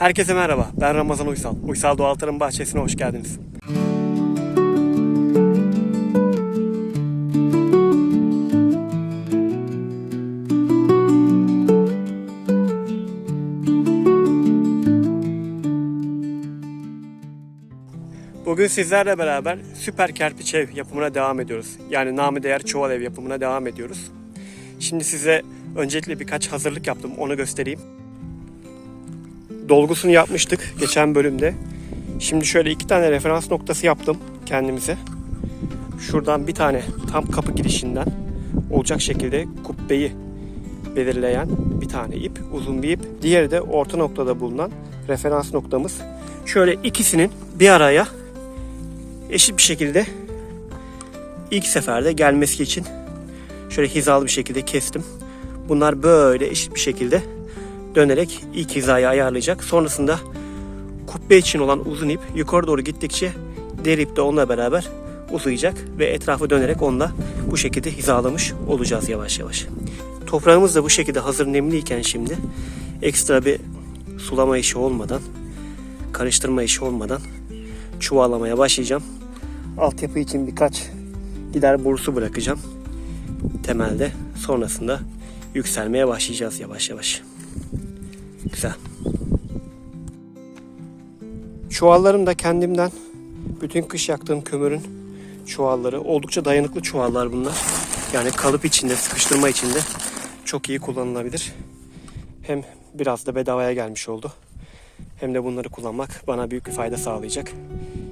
Herkese merhaba, ben Ramazan Uysal. Uysal Doğal Tarım Bahçesi'ne hoş geldiniz. Bugün sizlerle beraber süper kerpiç ev yapımına devam ediyoruz. Yani namı değer çuval ev yapımına devam ediyoruz. Şimdi size öncelikle birkaç hazırlık yaptım, onu göstereyim. Dolgusunu yapmıştık geçen bölümde. Şimdi şöyle iki tane referans noktası yaptım kendimize. Şuradan bir tane tam kapı girişinden olacak şekilde kubbeyi belirleyen bir tane ip, uzun bir ip. Diğeri de orta noktada bulunan referans noktamız. Şöyle ikisinin bir araya eşit bir şekilde ilk seferde gelmesi için şöyle hizalı bir şekilde kestim. Bunlar böyle eşit bir şekilde dönerek ilk hizayı ayarlayacak. Sonrasında kubbe için olan uzun ip yukarı doğru gittikçe diğer ip de onunla beraber uzayacak ve etrafı dönerek onunla bu şekilde hizalamış olacağız yavaş yavaş. Toprağımız da bu şekilde hazır nemliyken şimdi ekstra bir sulama işi olmadan, karıştırma işi olmadan çuvallamaya başlayacağım. Altyapı için birkaç gider borusu bırakacağım temelde. Sonrasında yükselmeye başlayacağız yavaş yavaş. Güzel. Çuvallarım da kendimden bütün kış yaktığım kömürün çuvalları. Oldukça dayanıklı çuvallar bunlar. Yani kalıp içinde, sıkıştırma içinde çok iyi kullanılabilir. Hem biraz da bedavaya gelmiş oldu. Hem de bunları kullanmak bana büyük bir fayda sağlayacak.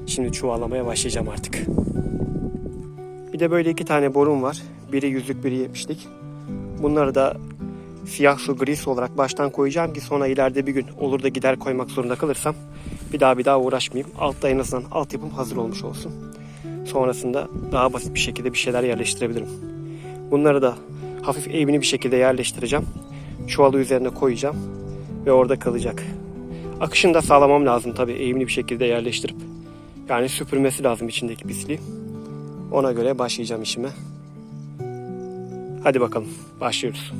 Şimdi çuvallamaya başlayacağım artık. Bir de böyle iki tane borum var. Biri yüzlük, biri yetmişlik. Bunları da siyah su gri olarak baştan koyacağım ki sonra ileride bir gün olur da gider koymak zorunda kalırsam bir daha bir daha uğraşmayayım. Altta en azından altyapım hazır olmuş olsun. Sonrasında daha basit bir şekilde bir şeyler yerleştirebilirim. Bunları da hafif eğimli bir şekilde yerleştireceğim. Çuvalı üzerine koyacağım ve orada kalacak. Akışını da sağlamam lazım tabii eğimli bir şekilde yerleştirip. Yani süpürmesi lazım içindeki pisliği. Ona göre başlayacağım işime. Hadi bakalım başlıyoruz.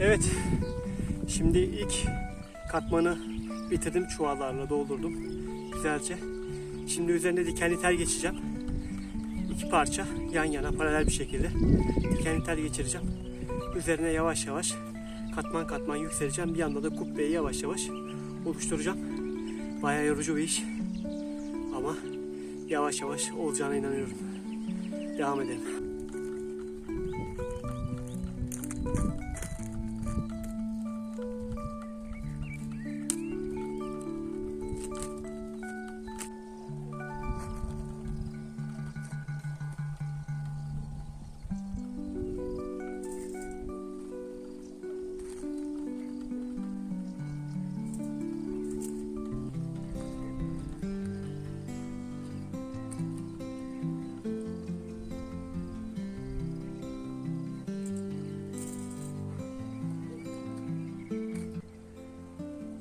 Evet. Şimdi ilk katmanı bitirdim. Çuvallarla doldurdum. Güzelce. Şimdi üzerine dikenli tel geçeceğim. İki parça yan yana paralel bir şekilde dikenli tel geçireceğim. Üzerine yavaş yavaş katman katman yükseleceğim. Bir yanda da kubbeyi yavaş yavaş oluşturacağım. Bayağı yorucu bir iş. Ama yavaş yavaş olacağına inanıyorum. Devam edelim.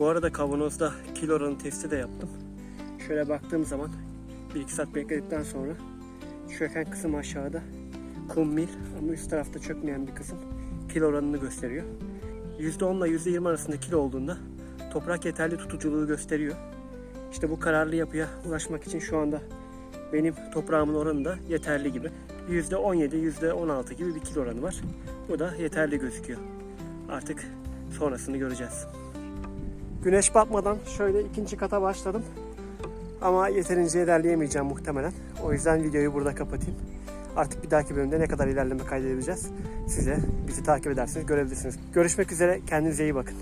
Bu arada kavanozda kilo oranı testi de yaptım. Şöyle baktığım zaman 1-2 saat bekledikten sonra çöken kısım aşağıda kum mil ama üst tarafta çökmeyen bir kısım kilo oranını gösteriyor. %10 ile %20 arasında kilo olduğunda toprak yeterli tutuculuğu gösteriyor. İşte bu kararlı yapıya ulaşmak için şu anda benim toprağımın oranı da yeterli gibi. %17, %16 gibi bir kilo oranı var. Bu da yeterli gözüküyor. Artık sonrasını göreceğiz. Güneş batmadan şöyle ikinci kata başladım. Ama yeterince ilerleyemeyeceğim muhtemelen. O yüzden videoyu burada kapatayım. Artık bir dahaki bölümde ne kadar ilerleme kaydedebileceğiz size bizi takip edersiniz görebilirsiniz. Görüşmek üzere kendinize iyi bakın.